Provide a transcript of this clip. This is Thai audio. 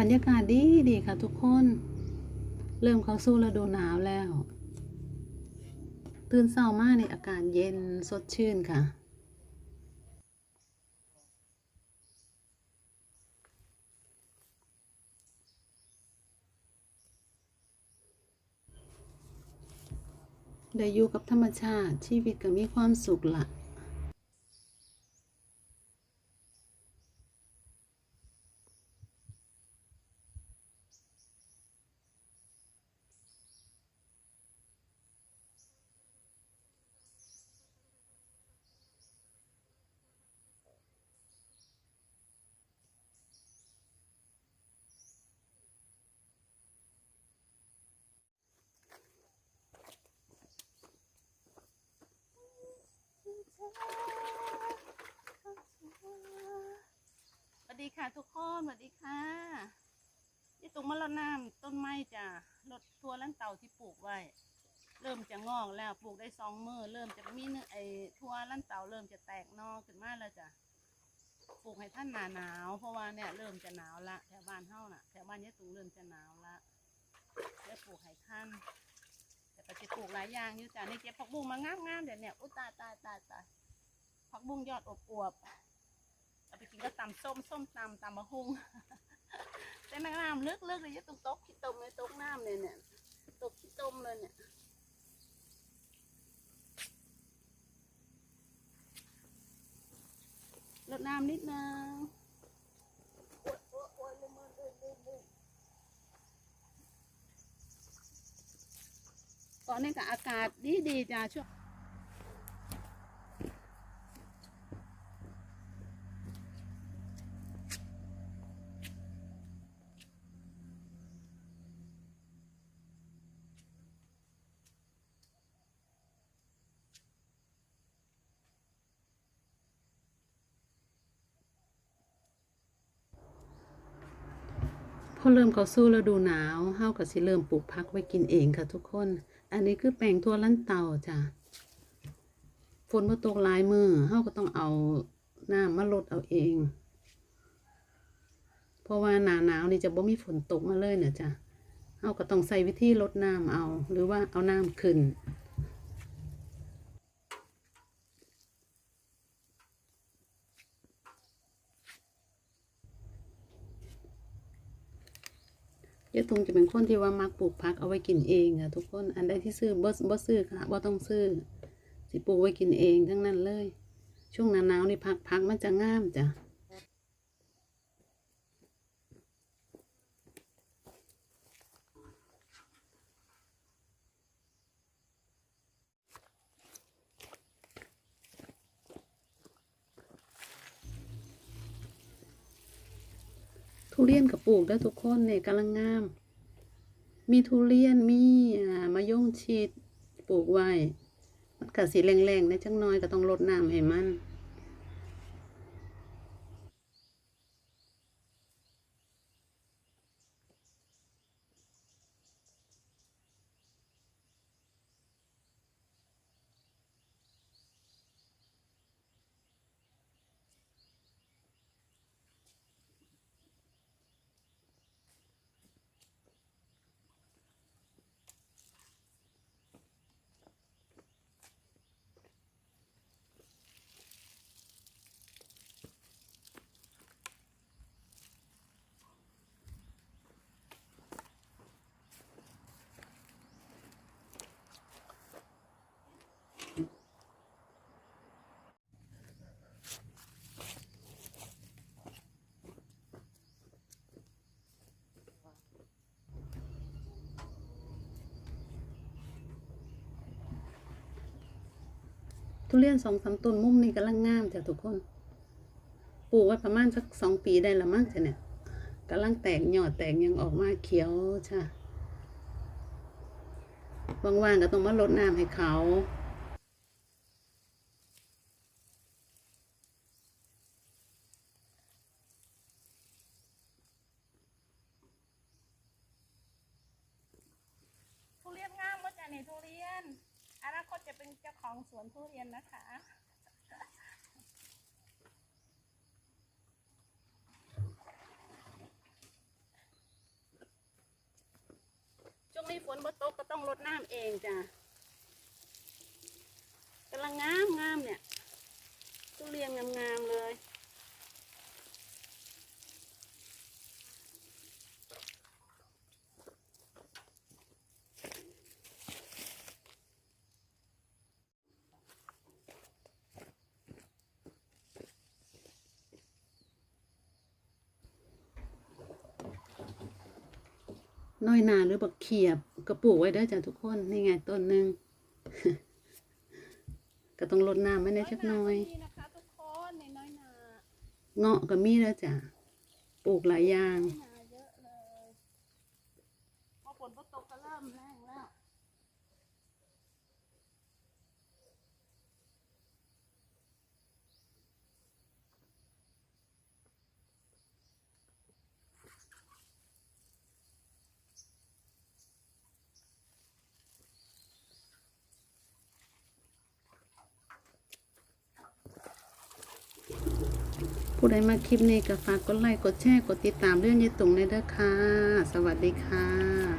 บรรยากาศดีดีค่ะทุกคน เริ่มเข้าสู่ฤดูหนาวแล้ว ตื่นเช้ามากในอากาศเย็นสดชื่นค่ะได้อยู่กับธรรมชาติชีวิตก็มีความสุขละ สวัสดีค่ะทุกคนสวัสดีค่ะนี่ตรงมะละน้ำต้นไม้จ้ะรถทัวร์ลันเต่าที่ปลูกไว้ เริ่มจะงอกแล้วปลูกได้สองมือเริ่มจะมีเนื้อไอ้ทัวร์ลันเต่าเริ่มจะแตกนอขึ้นมาแล้วจ้ะปลูกให้ท่านหนาหนาว เพราะว่าเนี่ยเริ่มจะหนาวละแถวบ้านเฮาน่ะแถวบ้านยายตุงเริ่มจะหนาวละแล้วปลูกให้ท่านแต่ก็จะปลูกหลายอย่างอยู่จ้ะนี่เก็บผักบุ้งมางามๆเดี๋ยวเนี่ยอุ้ยตายตายตายตาย ผักบุ้งยอดอบอวบเอาไปกินก็ตำส้มส้มตำตำมะฮุงแต่น้ำเลือกเลือกเลยจะตกตกขี้ต้มเลยตกน้ำเลยเนี่ยตกขี้ต้มเลยเนี่ยลดน้ำนิดนึงโอ๊ยโอ๊ยโอ๊ยลืมลืมลืมลืมตอนนี้ก็อากาศดีดีๆจ้าช่วง พอเริ่มเข้าสู่ฤดูหนาวเฮาก็สิเริ่มปลูกผักไว้กินเองค่ะทุกคน อันนี้คือแปลงทั่วลันเตาจ้ะฝนมาตกหลายมือเฮาก็ต้องเอาน้ำมาลดเอาเอง เพราะว่าหนาหนาวนี่จะบ่มีฝนตกมาเลยเนี่ยจ้ะเฮาก็ต้องใส่วิธีลดน้ำเอา หรือว่าเอาน้ำขึ้น ยายตุงจะเป็นคนที่ว่ามักปลูกผักเอาไว้กินเองค่ะทุกคนอันใดที่ซื้อบ่บ่ซื้อค่ะบ่ต้องซื้อสิปลูกไว้กินเองทั้งนั้นเลย ช่วงหน้าหนาวนี่ผักผักมันจะงามจ้ะ ทุเรียนกับปลูกได้ทุกคนเนี่ยกำลังงาม มีทุเรียนมีอ่ามะยงชิดปลูกไว้มันก็สีแรงๆนะจังน้อยก็ต้องลดน้ำให้มัน ทุเรียนสองสามต้นมุมนี่กำลังงามจ้ะทุกคน ปลูกไว้ประมาณสักสองปีได้ละมั้งจ้ะเนี่ยกำลังแตกยอดแตกยังออกมาเขียวจ้ะว่างๆก็ต้องมารดน้ำให้เขาทุเรียนงามว่าจะในทุเรียน อนาคตจะเป็นเจ้าของสวนทุเรียนนะคะ ช่วงนี้ฝนบ่ตกก็ต้องลดน้ำเองจ้ะกำลังงามงามเนี่ย ทุเรียนงามๆเลย น้อยนาหรือบักเขียบก็ปลูกไว้เด้อจ้ะทุกคน นี่ไงต้นหนึ่งก็ต้องรดน้ำไม่ได้จักหน้อยนี่นะคะทุกคนในน้อยนาเงาะก็มีแล้วจ้ะปลูกหลายอย่างนาเยอะเลยพอฝนตกก็เริ่มแรงแล้ว ผู้ใดมาคลิปนี้ก็ฝากกดไลค์กดแชร์กดติดตามเรื่องยายตุงในเด้อค่ะ สวัสดีค่ะ